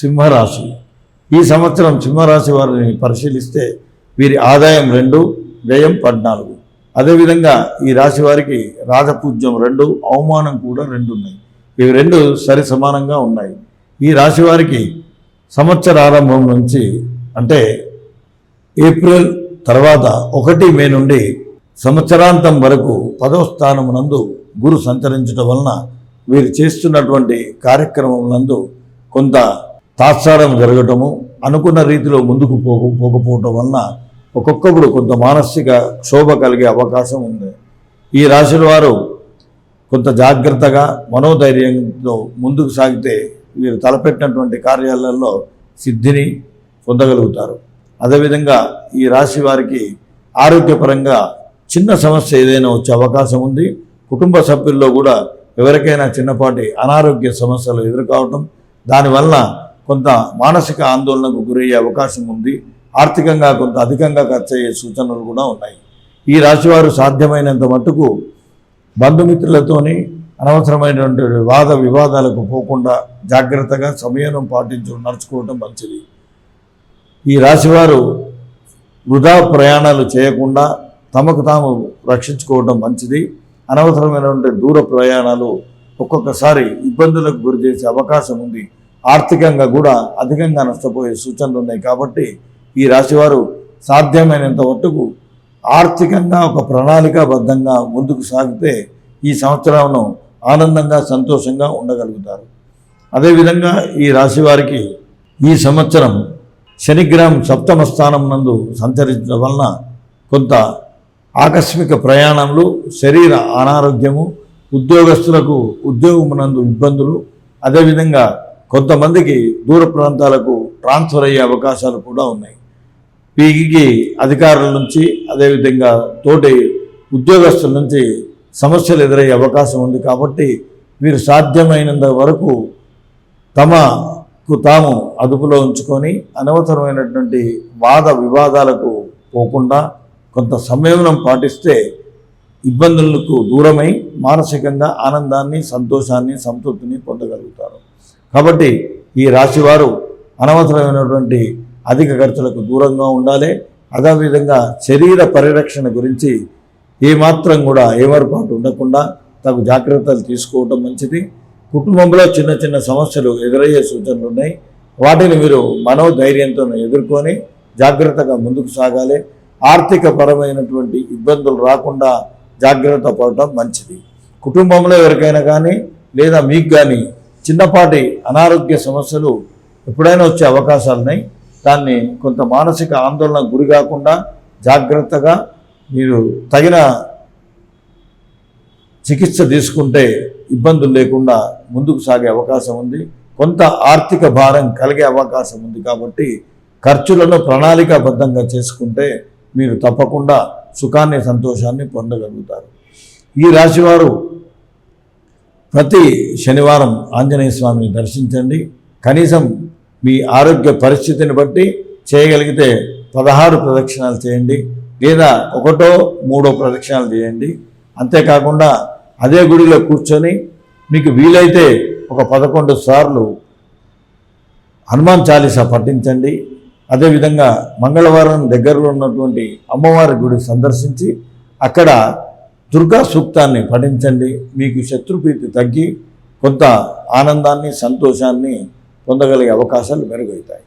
సింహరాశి. ఈ సంవత్సరం సింహరాశి వారిని పరిశీలిస్తే వీరి ఆదాయం రెండు వ్యయం పద్నాలుగు. అదేవిధంగా ఈ రాశి వారికి రాజపూజ్యం రెండు అవమానం కూడా రెండు ఉన్నాయి. ఇవి రెండు సరి సమానంగా ఉన్నాయి. ఈ రాశి వారికి సంవత్సర ఆరంభం నుంచి అంటే ఏప్రిల్ తర్వాత ఒకటి మే నుండి సంవత్సరాంతం వరకు పదవ స్థానం నందు గురు సంచరించడం వలన వీరు చేస్తున్నటువంటి కార్యక్రమం నందు కొంత తాత్సారం జరగటము అనుకున్న రీతిలో ముందుకు పోక పోకపోవటం వలన ఒక్కొక్కప్పుడు కొంత మానసిక క్షోభ కలిగే అవకాశం ఉంది. ఈ రాశుల వారు కొంత జాగ్రత్తగా మనోధైర్యంతో ముందుకు సాగితే వీరు తలపెట్టినటువంటి కార్యాలయాల్లో సిద్ధిని పొందగలుగుతారు. అదేవిధంగా ఈ రాశి వారికి ఆరోగ్యపరంగా చిన్న సమస్య ఏదైనా వచ్చే అవకాశం ఉంది. కుటుంబ సభ్యుల్లో కూడా ఎవరికైనా చిన్నపాటి అనారోగ్య సమస్యలు ఎదుర్కోవటం దానివల్ల కొంత మానసిక ఆందోళనకు గురయ్యే అవకాశం ఉంది. ఆర్థికంగా కొంత అధికంగా ఖర్చు అయ్యే సూచనలు కూడా ఉన్నాయి. ఈ రాశివారు సాధ్యమైనంత మట్టుకు బంధుమిత్రులతోని అనవసరమైనటువంటి వాద వివాదాలకు పోకుండా జాగ్రత్తగా సమయం పాటించు నడుచుకోవటం మంచిది. ఈ రాశివారు వృధా ప్రయాణాలు చేయకుండా తమకు తాము రక్షించుకోవడం మంచిది. అనవసరమైనటువంటి దూర ప్రయాణాలు ఒక్కొక్కసారి ఇబ్బందులకు గురి చేసే అవకాశం ఉంది. ఆర్థికంగా కూడా అధికంగా నష్టపోయే సూచనలు ఉన్నాయి కాబట్టి ఈ రాశివారు సాధ్యమైనంత మట్టుకు ఆర్థికంగా ఒక ప్రణాళికాబద్ధంగా ముందుకు సాగితే ఈ సంవత్సరంను ఆనందంగా సంతోషంగా ఉండగలుగుతారు. అదేవిధంగా ఈ రాశి వారికి ఈ సంవత్సరం శనిగ్రహం సప్తమ స్థానం నందు సంచరించడం వలన కొంత ఆకస్మిక ప్రయాణంలో శరీర అనారోగ్యము ఉద్యోగస్తులకు ఉద్యోగమునందు ఇబ్బందులు అదేవిధంగా కొంతమందికి దూర ప్రాంతాలకు ట్రాన్స్ఫర్ అయ్యే అవకాశాలు కూడా ఉన్నాయి. వీరికి అధికారుల నుంచి అదేవిధంగా తోటి ఉద్యోగస్తుల నుంచి సమస్యలు ఎదురయ్యే అవకాశం ఉంది కాబట్టి వీరు సాధ్యమైనంత వరకు తమకు తాము అదుపులో ఉంచుకొని అనవసరమైనటువంటి వాద వివాదాలకు పోకుండా కొంత సంయమనం పాటిస్తే ఇబ్బందులకు దూరమై మానసికంగా ఆనందాన్ని సంతోషాన్ని సంతృప్తిని పొందగలుగుతారు. కాబట్టి ఈ రాశివారు అనవసరమైనటువంటి అధిక ఖర్చులకు దూరంగా ఉండాలి. అదేవిధంగా శరీర పరిరక్షణ గురించి ఏమాత్రం కూడా ఏమరపాటు ఉండకుండా తగు జాగ్రత్తలు తీసుకోవటం మంచిది. కుటుంబంలో చిన్న చిన్న సమస్యలు ఎదురయ్యే సూచనలు ఉన్నాయి. వాటిని మీరు మనోధైర్యంతో ఎదుర్కొని జాగ్రత్తగా ముందుకు సాగాలి. ఆర్థిక పరమైనటువంటి ఇబ్బందులు రాకుండా జాగ్రత్త పడటం మంచిది. కుటుంబంలో ఎవరికైనా కానీ లేదా మీకు కానీ చిన్నపాటి అనారోగ్య సమస్యలు ఎప్పుడైనా వచ్చే అవకాశాలు ఉన్నాయి. దాన్ని కొంత మానసిక ఆందోళన గురి కాకుండా జాగ్రత్తగా మీరు తగిన చికిత్స తీసుకుంటే ఇబ్బందులు లేకుండా ముందుకు సాగే అవకాశం ఉంది. కొంత ఆర్థిక భారం కలిగే అవకాశం ఉంది కాబట్టి ఖర్చులను ప్రణాళికాబద్ధంగా చేసుకుంటే మీరు తప్పకుండా సుఖాన్ని సంతోషాన్ని పొందగలుగుతారు. ఈ రాశివారు ప్రతి శనివారం ఆంజనేయ స్వామిని దర్శించండి. కనీసం మీ ఆరోగ్య పరిస్థితిని బట్టి చేయగలిగితే పదహారు ప్రదక్షిణాలు చేయండి. లేదా ఒకటో మూడో ప్రదక్షిణాలు చేయండి. అంతేకాకుండా అదే గుడిలో కూర్చొని మీకు వీలైతే ఒక పదకొండు సార్లు హనుమాన్ చాలీసా పఠించండి. అదేవిధంగా మంగళవారం దగ్గరలో ఉన్నటువంటి అమ్మవారి గుడి సందర్శించి అక్కడ దుర్గా సూక్తాన్ని పఠించండి. మీకు శత్రుప్రీతి తగ్గి కొంత ఆనందాన్ని సంతోషాన్ని పొందగలిగే అవకాశాలు మెరుగవుతాయి